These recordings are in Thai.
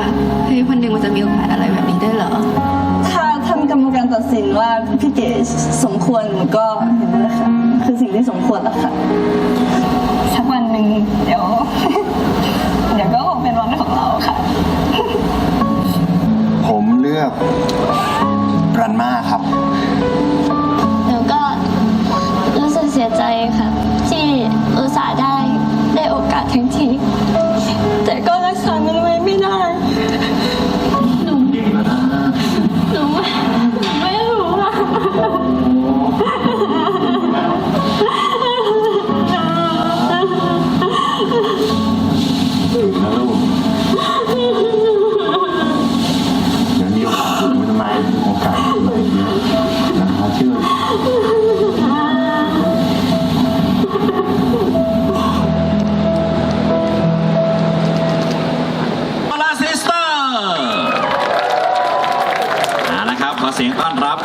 เราไม่รู้ว่าเฮ้ยวันหนึ่งมันจะมีโอกาสอะไรแบบนี้ได้เหรอ ถ้าท่านกรรมการตัดสินว่าพี่เก๋สมควรหนูก็เห็นด้วยค่ะคือสิ่งที่สมควรแล้วค่ะ สักวันหนึ่งเดี๋ยว เดี๋ยวก็คงเป็นวันของเราค่ะ ผมเลือกรันมาครับ หนูก็รู้สึกเสียใจค่ะ ที่อุตส่าห์ได้ได้โอกาสทั้งที ขอเสียงต้อนรับ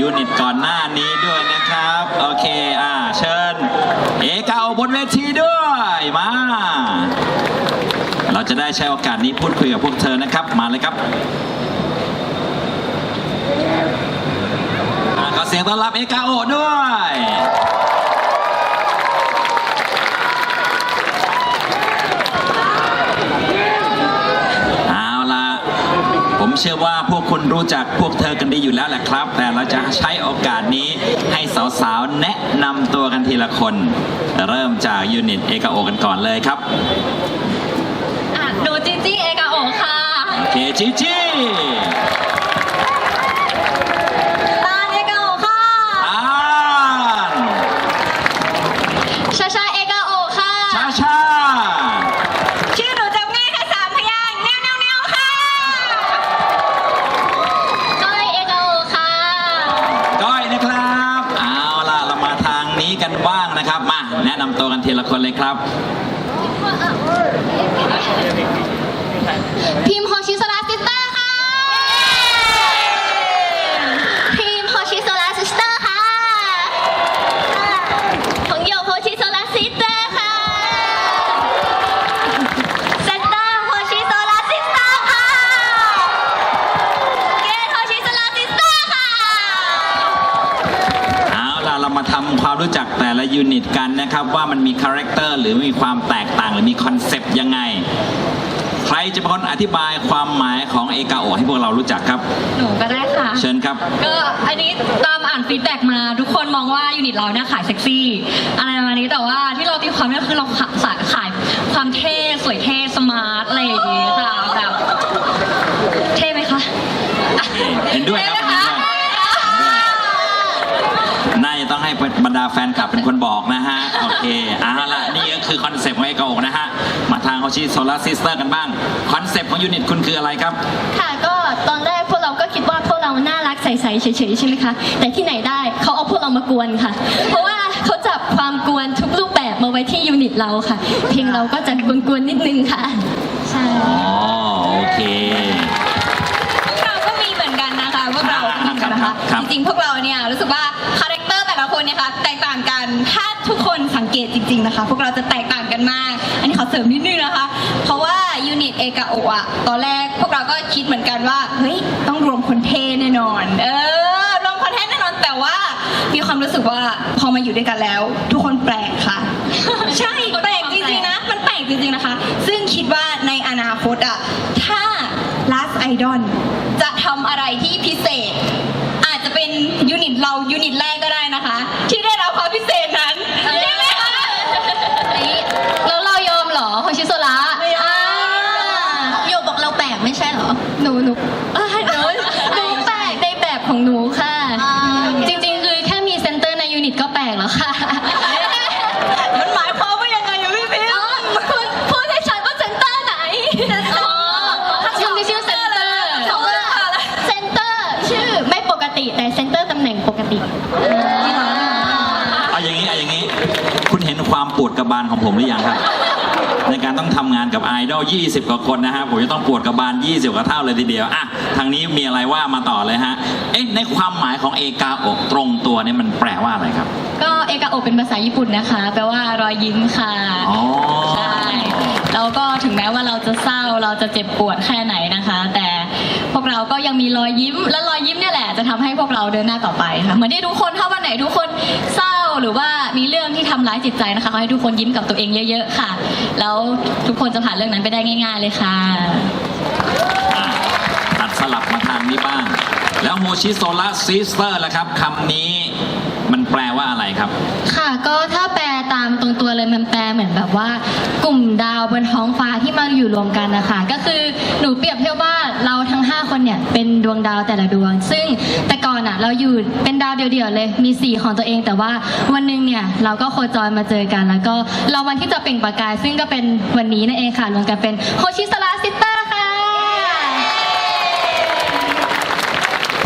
ยูนิตก่อนหน้านี้ด้วยนะครับ โอเค อ่า เชิญ เอเกาบนเวทีด้วย มา เราจะได้ใช้โอกาสนี้พูดคุยกับพวกเธอนะครับ มาเลยครับอ่าขอเสี ยงต้อนรับเอกาโอด้วย เอาละผมเชื่อว่าพวกคุณรู้จักพวกเธอกันดีอยู่แล้วแหละครับ แต่เราจะใช้โอกาสนี้ให้สาวๆ แนะนำตัวกันทีละคน เริ่มจากยูนิตเอกโอกันก่อนเลยครับอะหนูจีจี้เอกาโอค่ะ โอเคจีจี ตาเอกาโอค่ะ อ่าน ชาชาเอกาโอค่ะ ชาชา ชื่อหนูจำง่ายแค่สามพยางค์แนวแนวแนวค่ะก้อยเอกาโอค่ะ ก้อยนะครับ เอาล่ะ เรามาทางนี้กันบ้างนะครับ มาแนะนำตัวกันทีละ คนเลยครับ พิมพ์โฮชิโซลาซิสเตอร์ค่ะ พิมพ์โฮชิโซลาซิสเตอร์ค่ะของโยโฮชิโซลาซิสเตอร์ค่ะเซนเตอร์โฮชิโซลาซิสเตอร์ค่ะ เกตโฮชิโซลาซิสเตอร์ค่ะ เอาล่ะ เรามาทำความรู้จักแต่ละยูนิตกั นนะครับว่ามันมีคาแรคเตอร์หรือมีความแตกต่างหรือมีคอนเซปต์ยังไง ใครจะเป็นคนอธิบายความหมายของเอกาโอให้พวกเรารู้จักครับ หนูก็ได้ค่ะ เชิญครับ ก็อันนี้ตามอ่านฟีดแบ็กมา ทุกคนมองว่ายูนิตเราเนี่ยขายเซ็กซี่ อะไรประมาณนี้แต่ว่าที่เราตีความเนี่ยคือเราขายขายความเท่สวยเท่สมาร์ทอะไรอย่างงี้ค่ะแบบเท่ไหมคะเห็นด้วยครับเท่ไหมคะน่าจะต้องให้บรรดาแฟนคลับเป็นคนบอกนะฮะโอ เคเอาล่ะนี่ก็คือคอนเซปต์ของเอกาโอนะฮะ มาทางโฮชิโซลาซิสเตอร์กันบ้าง คอนเซปต์ของยูนิตคุณคืออะไรครับ ค่ะก็ตอนแรกพวกเราก็คิดว่าพวกเราน่ารักใสๆเฉยๆใช่ไหมคะ แต่ที่ไหนได้เขาเอาพวกเรามากวนค่ะ เพราะว่าเขาจับความกวนทุกรูปแบบมาไว้ที่ยูนิตเราค่ะ เพลงเราก็จะกวนๆนิดนึงค่ะ ใช่ อ๋อ โอเค พวกเราก็มีเหมือนกันนะคะ พวกเราก็มีเหมือนกันนะครัคะบครับ จริงๆ พวกเราเนี่ยรู้สึกว่าคาแรคเตอร์แต่ละคนเนี่ยค่ะแตกต่างกัน ถ้าทุกคน สังเกตจริง ๆนะคะ พวกเราจะแตกต่างกันมาก อันนี้ขอเสริมนิดนึงนะคะ เพราะว่ายูนิตเอกาโอะอะตอนแรกพวกเราก็คิดเหมือนกันว่าเฮ้ยต้องรวมคนเท่แน่นอน เออรวมคนเท่แน่นอนแต่ว่า มีความรู้สึกว่าพอมาอยู่ด้วยกันแล้ว ทุกคนแปลกค่ะ ใช่แปลกจริงๆนะมันแปลกจริงๆนะคะ ซึ่งคิดว่าในอนาคตอะถ้า Last Idol จะทำอะไรที่พิเศษ อาจจะเป็นยูนิตเรายูนิตแรกก็ได้นะคะ ที่ได้รับความพิเศษ คุณเห็นความปวดกระบาลของผมหรือยังครับ ในการต้องทำงานกับไอดอล20 กว่าคนนะฮะผมจะต้องปวดกระบาล 20 กว่าเท่าเลยทีเดียวอะทางนี้มีอะไรว่ามาต่อเลยฮะเอ๊ะในความหมายของเอกาอกตรงตัวเนี่ยมันแปลว่าอะไรครับ ก็เอกาโอเป็นภาษาญี่ปุ่นนะคะ แปลว่ารอยยิ้มค่ะอ๋อใช่แล้วก็ถึงแม้ว่าเราจะเศร้าเราจะเจ็บปวดแค่ไหนนะคะ แต่พวกเราก็ยังมีรอยยิ้มและรอยยิ้มเนี่ยแหละจะทำให้พวกเราเดินหน้าต่อไปค่ะเหมือนที่ทุกคนถ้าวันไหนทุกคนเศร้า หรือว่ามีเรื่องที่ทำร้ายจิตใจนะคะขอให้ทุกคนยิ้มกับตัวเองเยอะๆค่ะ แล้วทุกคนจะผ่านเรื่องนั้นไปได้ง่าย ๆ เลยค่ะอะตัดสลับมาทางนี้บ้าง แล้วโฮชิโซละซิสเตอร์ล่ะครับคำนี้มันแปลว่าอะไรครับ ค่ะ ก็ถ้าแปลตามตรงตัวเลยมันแปลเหมือนแบบว่า กลุ่มดาวบนท้องฟ้าที่มาอยู่รวมกันนะคะก็คือหนูเปรียบเทียบว่า เราทั้ง 5 คนเนี่ยเป็นดวงดาวแต่ละดวง ซึ่งแต่ก่อนอะเราอยู่เป็นดาวเดียวๆเลยมีสีของตัวเอง แต่ว่าวันหนึงเนี่ยเราก็โคจรมาเจอกัน แล้วก็เราวันที่จะเปล่งประกาย ซึ่งก็เป็นวันนี้นั่นเองค่ะรวมกันเป็นโฮชิสลาซิสเตอร์ค่ะ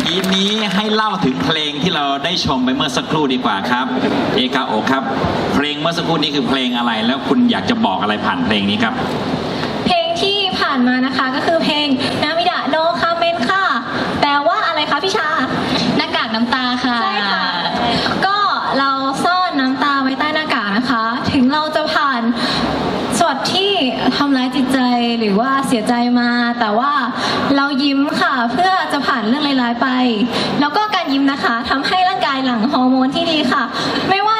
ทีนี้ให้เล่าถึงเพลงที่เราได้ชมไปเมื่อสักครู่ดีกว่าครับ เอกาโอครับ เพลงเมื่อสักครู่นี้คือเพลงอะไร แล้วคุณอยากจะบอกอะไรผ่านเพลงนี้ครับานมานะคะ ก็คือเพลงนามิดะโนคาเมนค่ะ แปลว่าอะไรคะพี่ชา หน้ากากน้ำตาค่ะ ใช่ค่ะ ก็เราซ่อนน้ำตาไว้ใต้หน้ากากนะคะ ถึงเราจะผ่านสวดที่ทำร้ายจิตใจหรือว่าเสียใจมา แต่ว่าเรายิ้มค่ะเพื่อจะผ่านเรื่องร้ายๆไป แล้วก็การยิ้มนะคะทำให้ร่างกายหลั่งฮอร์โมนที่ดีค่ะ ไม่ว่า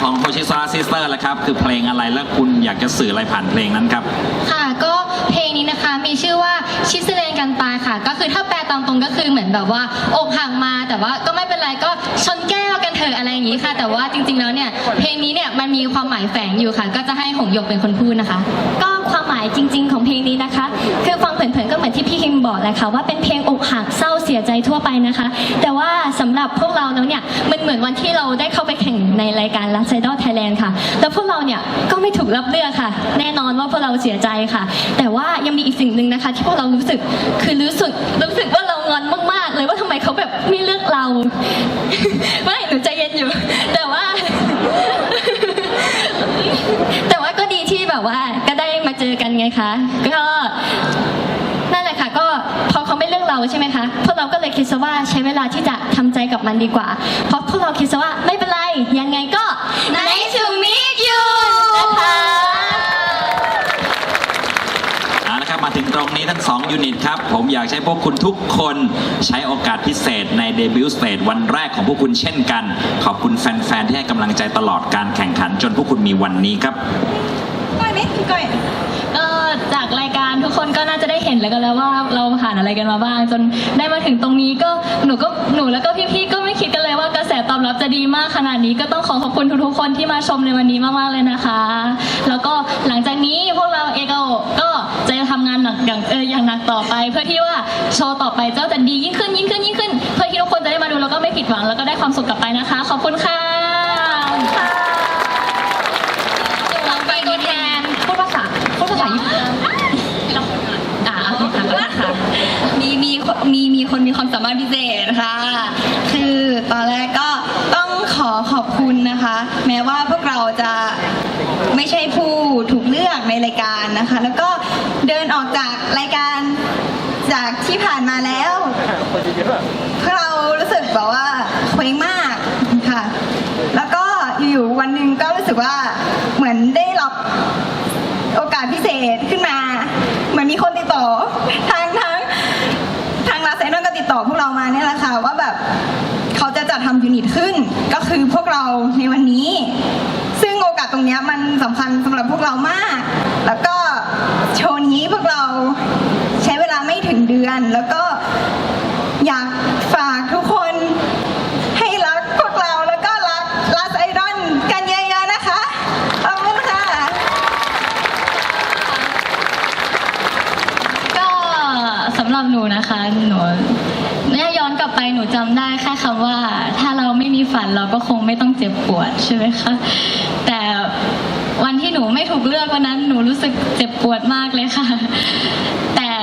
ของโฮชิซาซิสเตอร์ละครับ คือเพลงอะไรและคุณอยากจะสื่ออะไรผ่านเพลงนั้นครับ ค่ะก็เพลงนี้นะคะมีชื่อว่าชิสเลนกันตายค่ะ ก็คือถ้าแปลตามตรงก็คือเหมือนแบบว่าอกหักมาแต่ว่าก็ไม่เป็นไรก็ชนแก้ว เถอะอะไรอย่างนี้ค่ะ แต่ว่าจริง ๆ แล้วเนี่ย เพลงนี้เนี่ยมันมีความหมายแฝงอยู่ค่ะ ก็จะให้หงหยกเป็นคนพูดนะคะ ก็ความหมายจริง ๆ ของเพลงนี้นะคะ คือฟังเผินๆก็เหมือนที่พี่คิมบอกแหละค่ะว่าเป็นเพลงอกหักเศร้าเสียใจทั่วไปนะคะ แต่ว่าสำหรับพวกเราแล้วเนี่ยมันเหมือนวันที่เราได้เข้าไปแข่งในรายการ Last Idol Thailand ค่ะ แล้วพวกเราเนี่ยก็ไม่ถูกรับเลือกค่ะ แน่นอนว่าพวกเราเสียใจค่ะ แต่ว่ายังมีอีกสิ่งหนึ่งนะคะ ที่พวกเรารู้สึกคือรู้สึกรู้สึกว่าเรางอนมากๆ เลยว่าทำไมเขาแบบไม่เลือกเราไม่ นูใจเย็นอยู่ แต่ว่า แต่ว่าก็ดีที่แบบว่า ก็ได้มาเจอกันไงคะ ก็นั่นแหละค่ะ ก็พอเขาไม่เลือกเราใช่ไหมคะพวกเราก็เลยคิดซะว่าใช้เวลาที่จะทำใจกับมันดีกว่า เพราะพวกเราคิดซะว่าไม่เป็นไรยังไงก็ nice to meet you นะคะ เอาละครับมาถึงตรงนี้ทั้ง 2 ยูนิตครับ ผมอยากให้พวกคุณทุกคนใช้โอกาสพิเศษในเดบิวต์สเตจวันแรกของพวกคุณเช่นกัน ขอบคุณแฟน ๆ ที่ให้กำลังใจตลอดการแข่งขันจนพวกคุณมีวันนี้ครับก้อยไหมก้อยก็จากรายการทุกคนก็น่าจะได้เห็นแล้วกันแล้วว่าเราผ่านอะไรกันมาบ้าง จนได้มาถึงตรงนี้ก็หนูก็หนูแล้วก็พี่ๆก็ไม่คิดกันเลยว่ากระแสตอบรับจะดีมากขนาดนี้ก็ต้องขอขอบคุณทุกๆคนที่มาชมในวันนี้มากๆเลยนะคะ แล้วก็หลังจากนี้พวกเราเอกโอก็ ทำงานหนักอย่างเอออย่างหนักต่อไป เพื่อที่ว่าโชว์ต่อไปจะจะดียิ่งขึ้นยิ่งขึ้นยิ่งขึ้น เพื่อที่ทุกคนจะได้มาดูแล้วก็ไม่ผิดหวังแล้วก็ได้ความสุขกลับไปนะคะ ขอบคุณค่ะต่อไปตัวแทนพูดภาษาพูดภาษาญี่ปุ่นอ่าโอเคค่ะค่ะมีมีมีมีคนมีความสามารถพิเศษค่ะ คือตอนแรกก็ต้องขอขอบคุณนะคะ แม้ว่าพวกเราจะไม่ใช่ผู้ถูกเลือกในรายการนะคะ แล้วก็เดินออกจากรายการจากที่ ผ่านมาแล้วพวกเรารู้สึกแบบว่าเคว้งมากค่ะ แล้วก็อยู่ๆวันหนึ่งก็รู้สึกว่าเหมือนได้รับโอกาสพิเศษขึ้นมา เหมือนมีคนติดต่อทางทางทางลาเซนก็ติดต่อพวกเรามาเนี่ยแหละค่ะว่าแบบเขาจะจัดทำยูนิตขึ้น ก็คือพวกเราในวันนี้ ซึ่งโอกาสตรงเนี้ยมันสำคัญสำหรับพวกเรามาก แล้วก็โชว์นี้พวกเราใช้เวลาไม่ถึงเดือน แล้วก็อยากฝากทุกคนให้รักพวกเราแล้วก็รักลาสไอดอนกันเยอะๆนะคะขอบคุณค่ะ ก็สำหรับหนูนะคะ หนูเนี่ยย้อนกลับไปหนูจำได้แค่คำว่า ถ้าเราไม่มีฝันเราก็คงไม่ต้องเจ็บปวดใช่ไหมคะแต่วันที่หนูไม่ถูกเลือกวันนั้นหนูรู้สึกเจ็บปวดมากเลยค่ะ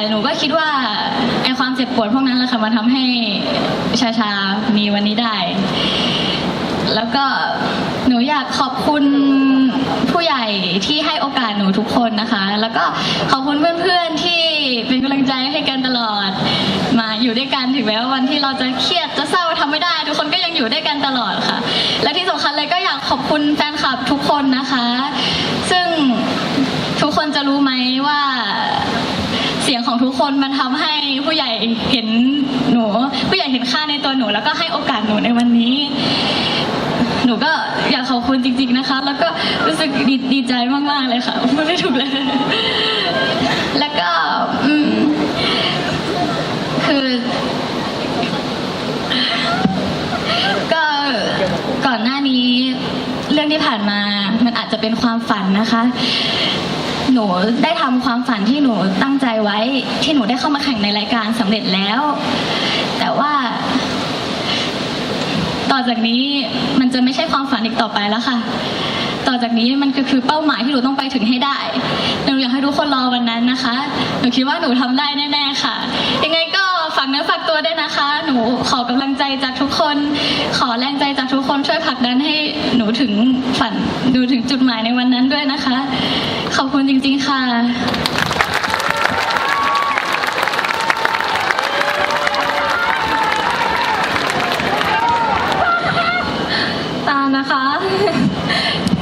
หนูก็คิดว่าไอความเจ็บปวดพวกนั้นแหละค่ะมันทำให้ชาชามีวันนี้ได้ แล้วก็หนูอยากขอบคุณผู้ใหญ่ที่ให้โอกาสหนูทุกคนนะคะ แล้วก็ขอบคุณเพื่อนๆที่เป็นกำลังใจให้กันตลอด มาอยู่ด้วยกันถึงแม้ว่าวันที่เราจะเครียดจะเศร้าทำไม่ได้ ทุกคนก็ยังอยู่ด้วยกันตลอดค่ะ และที่สำคัญเลยก็อยากขอบคุณแฟนคลับทุกคนนะคะ ซึ่งทุกคนจะรู้ไหมว่า เสียงของทุกคนมันทำให้ผู้ใหญ่เห็นหนู ผู้ใหญ่เห็นค่าในตัวหนู แล้วก็ให้โอกาสหนูในวันนี้ หนูก็อยากขอบคุณจริง ๆนะคะ แล้วก็รู้สึกดีดีใจมากๆเลยค่ะพูดไม่ถูกเลย แล้วก็คือ ก็ก่อนหน้านี้เรื่องที่ผ่านมามันอาจจะเป็นความฝันนะคะ หนูได้ทำความฝันที่หนูตั้งใจไว้ ที่หนูได้เข้ามาแข่งในรายการสำเร็จแล้ว แต่ว่า ต่อจากนี้มันจะไม่ใช่ความฝันอีกต่อไปแล้วค่ะ ต่อจากนี้มันก็คือเป้าหมายที่หนูต้องไปถึงให้ได้หนูอยากให้ทุกคนรอวันนั้นนะคะหนูคิดว่าหนูทำได้แน่ๆค่ะ ยังไงก็ ฝากเนื้อฝากตัวด้วยนะคะ หนูขอกำลังใจจากทุกคน ขอแรงใจจากทุกคนช่วยผลักดันให้หนูถึงฝันดูถึงจุดหมายในวันนั้นด้วยนะคะ ขอบคุณจริง ๆ ค่ะ ตาลนะคะ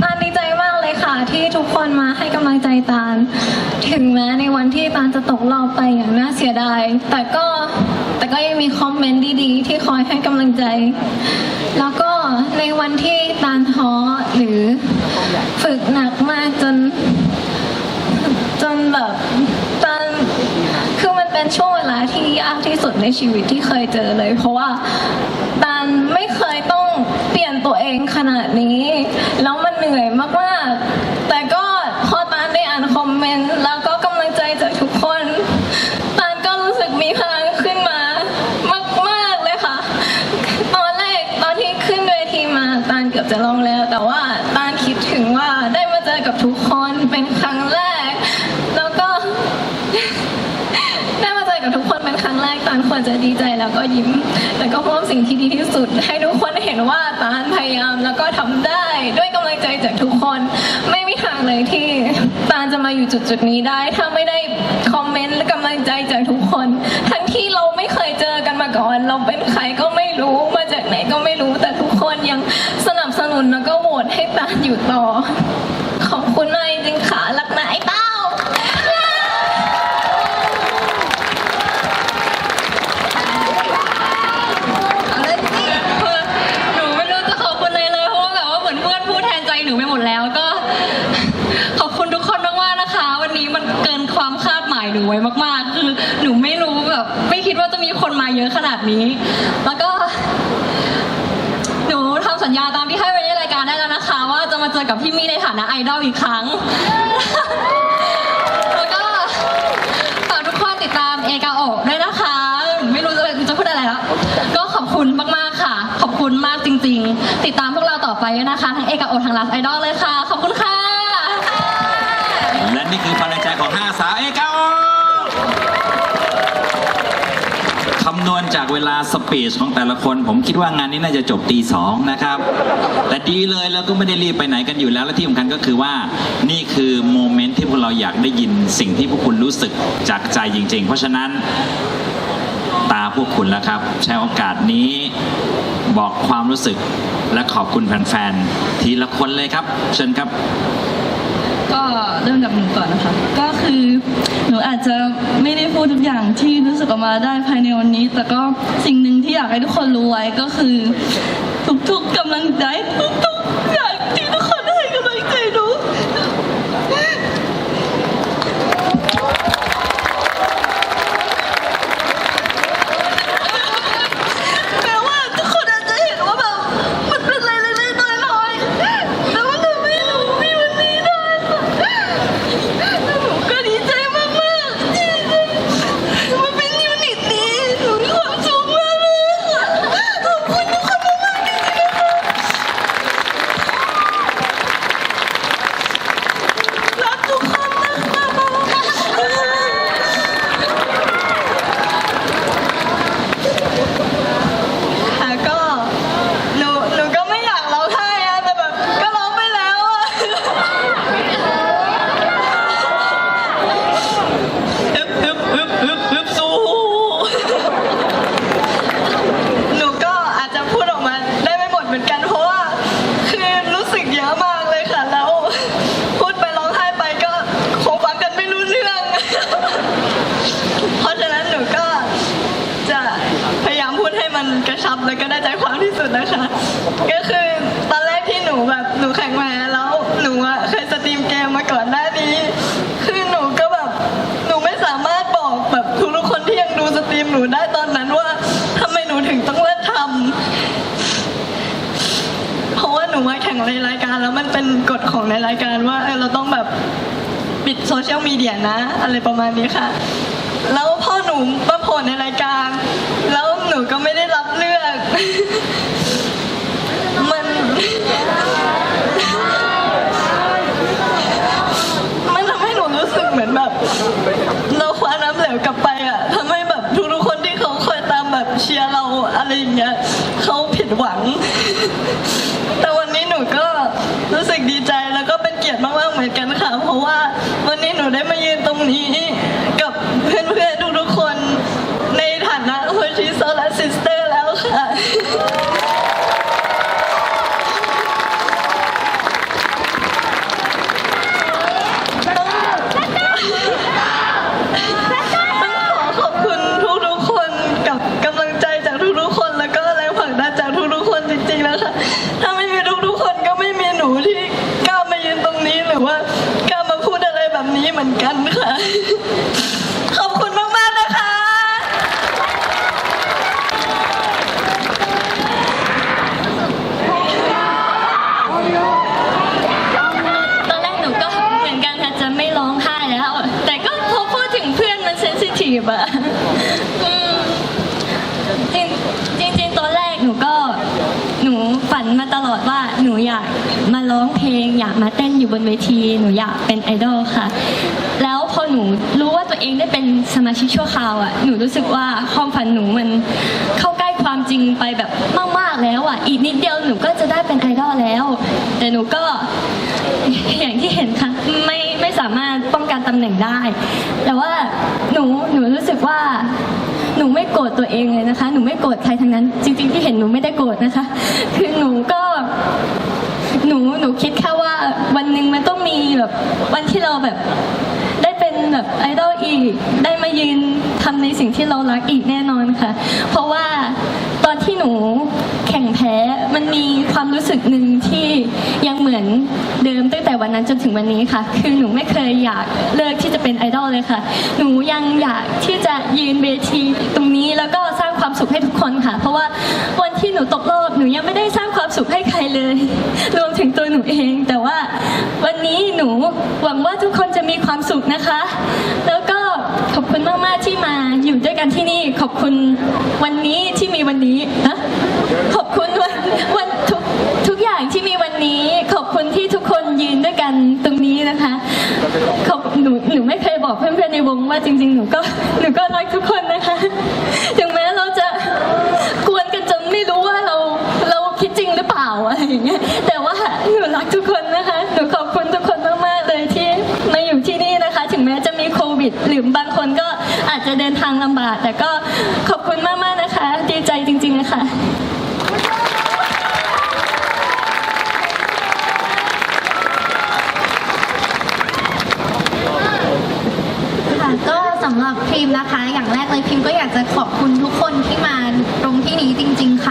ตาลดีใจมากเลยค่ะ ที่ทุกคนมาให้กำลังใจตาล ถึงแม้ในวันที่ ตาลจะตกรอบไปอย่างน่าเสียดาย แต่ก็แต่ก็ยังมีคอมเมนต์ดีๆ ที่คอยให้กำลังใจ แล้วก็ในวันที่ตาลท้อหรือฝึกหนักมากจน จนแบบตอนคือมันเป็นช่วงเวลาที่ยากที่สุดในชีวิตที่เคยเจอเลย เพราะว่าตานไม่เคยต้องเปลี่ยนตัวเองขนาดนี้ แล้วมันเหนื่อยมากๆ แต่ก็พอตานได้อ่านคอมเมนต์แล้วก็กำลังใจจากทุกคนตานก็รู้สึกมีพลังขึ้นมามากๆเลยค่ะ ตอนแรกตอนที่ขึ้นเวทีมาตานเกื อบจะร้องแล้ว แต่ว่าตานคิดถึงว่าได้มาเจอกับทุกคนเป็นครั้งแรก แล้วก็ ได้มาเจอกับทุกคนเป็นครั้งแรกตานควรจะดีใจแล้วก็ยิ้มแต่ก็มอบสิ่งที่ดีที่สุด ให้ทุกคนเห็นว่าตานพยายามแล้วก็ทำได้ด้วยกำลังใจจากทุกคน ไม่มีทางเลยที่ตานจะมาอยู่จุดจุดนี้ได้ ถ้าไม่ได้คอมเมนต์และกำลังใจจากทุกคน ทั้งที่เราไม่เคยเจ ก่อน เราเป็นใครก็ไม่รู้มาจากไหนก็ไม่รู้แต่ทุกคนยังสนับสนุนแล้วก็โหวตให้ตานอยู่ต่อ ขอบคุณมากจริงค่ะรักนะไอ้เต้าอาเลยสิหนูไม่รู้จะขอบคุณอะไรเลยเพราะว่าแบบว่าเหมือนเพื่อนพูดแทนใจหนูไปหมดแล้วก็ ขอบคุณทุกคนมากๆนะคะ วันนี้มันเกินความคาดหมายหนูไว้มากๆ คือหนูไม่รู้แบบ ดว่าจะมีคนมาเยอะขนาดนี้ แล้วก็หนูทำสัญญาตามที่ให้ไว้ในรายการได้แล้วนะคะ ว่าจะมาเจอกับพี่มี่ในฐานะไอดอลอีกครั้ง แล้วก็ฝากทุกคนติดตามเอกาโอะด้วยนะคะ ไม่รู้จะจะพูดอะไรแล้ว ก็ขอบคุณมากๆค่ะ ขอบคุณมากจริง ๆ ติดตามพวกเราต่อไปนะคะ ทั้งเอกาโอทั้งลัสไอดอลเลยค่ะ ขอบคุณค่ะ และนี่คือพลังใจของ5สาวเอกาโอคำนวณ จากเวลาสปีชของแต่ละคน ผมคิดว่างานนี้น่าจะจบตีสองนะครับ แต่ดีเลยแล้วก็ไม่ได้รีบไปไหนกันอยู่แล้ว และที่สำคัญก็คือว่านี่คือโมเมนต์ที่พวกเราอยากได้ยินสิ่งที่พวกคุณรู้สึกจากใจจริง ๆ เพราะฉะนั้นตาพวกคุณแล้วครับ ใช้โอกาสนี้บอกความรู้สึกและขอบคุณแฟนๆทีละคนเลยครับ เชิญครับ ก็เริ่มจากหนูก่อนนะคะ ก็คือหนูอาจจะไม่ได้พูดทุกอย่างที่รู้สึกออกมาได้ภายในวันนี้ แต่ก็สิ่งหนึ่งที่อยากให้ทุกคนรู้ไว้ก็คือ ทุกๆกำลังใจทุกๆอย่างที่ทุกคนให้กำลังใจหนูแม้ว่าทุกคนอาจจะเห็นว่าแบบมันเป็นอะไรเล็กๆน้อยๆแต่ว่าหนูไม่รู้มีวันนี้ได้ค่ะหนูก็ดีใจมากๆที่มันเป็นยูนิตนี้หนูมีความสุขมากเลยค่ะขอบคุณทุกคนมากๆจริงๆนะคะ กระชับเลยก็ได้ใจความที่สุดนะคะ ก็คือตอนแรกที่หนูแบบหนูแข่งมาแล้วหนูอะเคยสตรีมเกมมาก่อนหน้านี้ คือหนูก็แบบหนูไม่สามารถบอกแบบทุกๆคนที่ยังดูสตรีมหนูได้ตอนนั้นว่าทำไมหนูถึงต้องเลิกทำเพราะว่าหนูมาแข่งในรายการแล้วมันเป็นกฎของในรายการว่าเออเราต้องแบบปิดโซเชียลมีเดียนะ อะไรประมาณนี้ค่ะ แล้วพ่อหนูมาโผล่ในรายการ แล้วหนูก็ไม่ได้ มัน มันทำให้หนูรู้สึกเหมือนแบบ เราคว้าน้ำเหลวกลับไปอะทำให้แบบทุกๆคนที่เขาคอยตามแบบเชียร์เราอะไรอย่างเงี้ยเขาผิดหวัง แต่วันนี้หนูก็รู้สึกดีใจแล้วก็เป็นเกียรติมากๆเหมือนกันค่ะ เพราะว่าวันนี้หนูได้มายืนตรงนี้กับเพื่อนๆทุกๆคน ในฐานะโฮชิโซและซิสเตอร์แล้วค่ะ ต้องขอขอบคุณทุกๆคนกับกำลังใจจากทุกๆคน แล้วก็แรงผลักดันจากทุกๆคนจริงๆนะคะ ถ้าไม่มีทุกๆคนก็ไม่มีหนูที่กล้ามายืนตรงนี้หรือว่ากล้ามาพูดอะไรแบบนี้เหมือนกันค่ะ ขอบคุณมากๆนะคะ ตอนแรกหนูก็เหมือนกันค่ะจะไม่ร้องไห้แล้ว แต่ก็พอพูดถึงเพื่อนมันเซนซิทีฟอะอืมจริงจริงๆตอนแรกหนูก็หนูฝันมาตลอดว่าหนูอยากมาร้องเพลง อยากมาเต้นอยู่บนเวที หนูอยากเป็นไอดอลค่ะ แล้วพอหนูรู้ว่าตัวเองได้เป็นสมาชิกชั่วคราวอะหนูรู้สึกว่าความฝันหนูมันเข้าใกล้ความจริงไปแบบมากๆแล้วอะอีกนิดเดียวหนูก็จะได้เป็นไอดอลแล้ว แต่หนูก็ อย่างที่เห็นค่ะไม่ไม่สามารถป้องกันตำแหน่งได้ แต่ว่าหนูหนูรู้สึกว่า หนูไม่โกรธตัวเองเลยนะคะ หนูไม่โกรธใครทั้งนั้น จริง ๆ ที่เห็นหนูไม่ได้โกรธนะคะ คือหนูก็หนูหนูคิดแค่ว่าวันหนึ่งมันต้องมีแบบวันที่เราแบบได้เป็นแบบไอดอลอีก ได้มายืนทำในสิ่งที่เรารักอีกแน่นอนค่ะ เพราะว่า ตอนที่หนูแข่งแพ้ มันมีความรู้สึกหนึ่งที่ยังเหมือนเดิมตั้งแต่วันนั้นจนถึงวันนี้ค่ะ คือหนูไม่เคยอยากเลิกที่จะเป็นไอดอลเลยค่ะ หนูยังอยากที่จะยืนเวทีตรงนี้แล้วก็สร้างความสุขให้ทุกคนค่ะ เพราะว่าวันที่หนูตกรอบหนูยังไม่ได้สร้างความสุขให้ใครเลย รวมถึงตัวหนูเอง แต่ว่าวันนี้หนูหวังว่าทุกคนจะมีความสุขนะคะ แล้วก็ ขอบคุณมากๆที่มาอยู่ด้วยกันที่นี่ ขอบคุณวันนี้ที่มีวันนี้นะขอบคุณวันวันทุกทุกอย่างที่มีวันนี้ ขอบคุณที่ทุกคนยืนด้วยกันตรงนี้นะคะ ขอบหนูหนูไม่เคยบอกเพื่อนๆในวงว่าจริง ๆ หนูก็หนูก็รักทุกคนนะคะถึงแม้เราจะกวนกันจนไม่รู้ว่าเราเราคิดจริงหรือเปล่าอะไรอย่างเงี้ยแต่ว่าหนูรักทุกคนนะ วิด หรือบางคนก็อาจจะเดินทางลำบาก แต่ก็ขอบคุณมาก ๆ นะคะ ดีใจจริง ๆ นะคะค่ะก็สำหรับพิมพ์นะคะ อย่างแรกเลยพิมพ์ก็อยากจะขอบคุณทุกคนที่มาตรงที่นี้จริง ๆ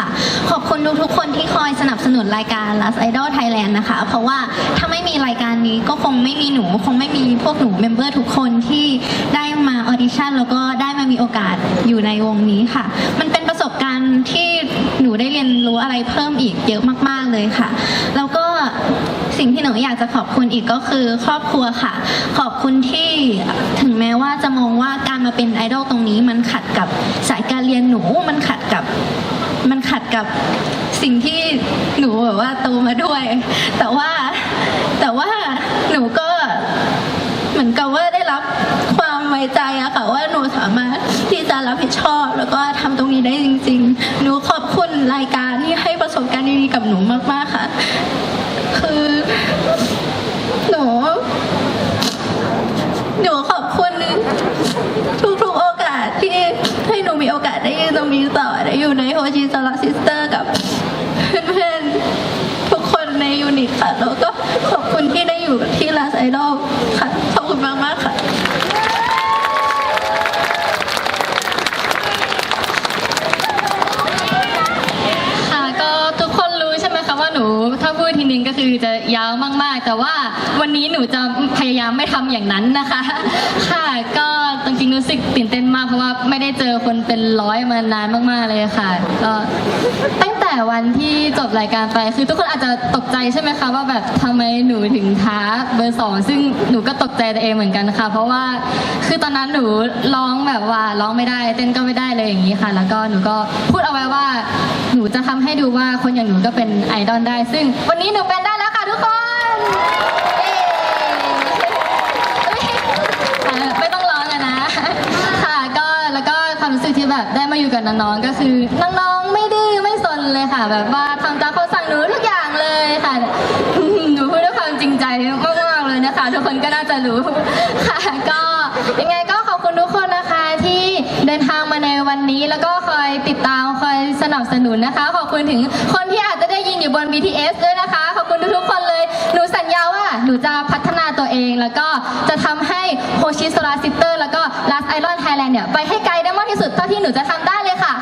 คุณทุกๆคนที่คอยสนับสนุนรายการ Last Idol Thailand นะคะ เพราะว่าถ้าไม่มีรายการนี้ก็คงไม่มีหนู คงไม่มีพวกหนูเมมเบอร์ทุกคนที่ได้มาออดิชั่นแล้วก็ได้มามีโอกาสอยู่ในวงนี้ค่ะ มันเป็นประสบการณ์ที่หนูได้เรียนรู้อะไรเพิ่มอีกเยอะมากๆเลยค่ะ แล้วก็สิ่งที่หนูอยากจะขอบคุณอีกก็คือครอบครัวค่ะ ขอบคุณที่ถึงแม้ว่าจะมองว่าการมาเป็นไอดอลตรงนี้มันขัดกับสายการเรียนหนูมันขัดกับ มันขัดกับสิ่งที่หนูแบบว่าโตมาด้วย แต่ว่าแต่ว่าหนูก็เหมือนกับว่าได้รับความไว้ใจอะค่ะว่าหนูสามารถที่จะรับผิดชอบ แล้วก็ทำตรงนี้ได้จริง ๆ หนูขอบคุณรายการที่ให้ประสบการณ์ดีๆกับหนูมากๆค่ะ คือหนูขอบคุณทุกๆโอกาสที่ ให้หนูมีโอกาสได้ยืนตรงนี้ต่อได้อยู่ในโฮจิสลักซิสเตอร์กับเพื่อนๆทุกคนในยูนิตค่ะ แล้วก็ขอบคุณที่ได้อยู่ที่ลาสไอดอลค่ะ ขอบคุณมากๆค่ะคทีนึงก็คือจะยาวมากๆ แต่ว่าวันนี้หนูจะพยายามไม่ทำอย่างนั้นนะคะ ค่ะก็ จริงรู้สึกตื่นเต้นมากเพราะว่าไม่ได้เจอคนเป็นร้อยมานานมากๆเลยค่ะก็ตั้งแต่วันที่จบรายการไปคือทุกคนอาจจะตกใจใช่ไหมคะว่าแบบทำไมหนูถึงท้าเบอร์สองซึ่งหนูก็ตกใจตัวเองเหมือนกันค่ะ เพราะว่าคือตอนนั้นหนูร้องแบบว่าร้องไม่ได้ เต้นก็ไม่ได้เลยอย่างนี้ค่ะ แล้วก็หนูก็พูดเอาไว้ว่าหนูจะทำให้ดูว่าคนอย่างหนูก็เป็นไอดอลได้ ซึ่งวันนี้หนูเป็นได้แล้วค่ะทุกคนเย้ ไม่ต้องร้องอะนะ ค่ะก็แล้วก็ความรู้สึกที่ แบบได้มาอยู่กับน้องๆก็คือน้องๆไม่ดื้อไม่สนเลยค่ะ แบบว่าทำตามคำสั่งหนูทุกอย่างเลยค่ะ หนูพูดด้วยความจริงใจมากๆเลยนะคะ ทุกคนก็น่าจะรู้ค่ะ ก็ยังไงก็ เดินทางมาในวันนี้ แล้วก็คอยติดตามคอยสนับสนุนนะคะ ขอบคุณถึงคนที่อาจจะได้ยินอยู่บน BTS ด้วยนะคะ ขอบคุณทุกๆคนเลย หนูสัญญาว่าหนูจะพัฒนาตัวเอง แล้วก็จะทำให้โฮชิโซลาซิสเตอร์แล้วก็ลัสไอรอนไทยแลนด์เนี่ยไปให้ไกลได้มากที่สุดเท่าที่หนูจะทำได้เลยค่ะ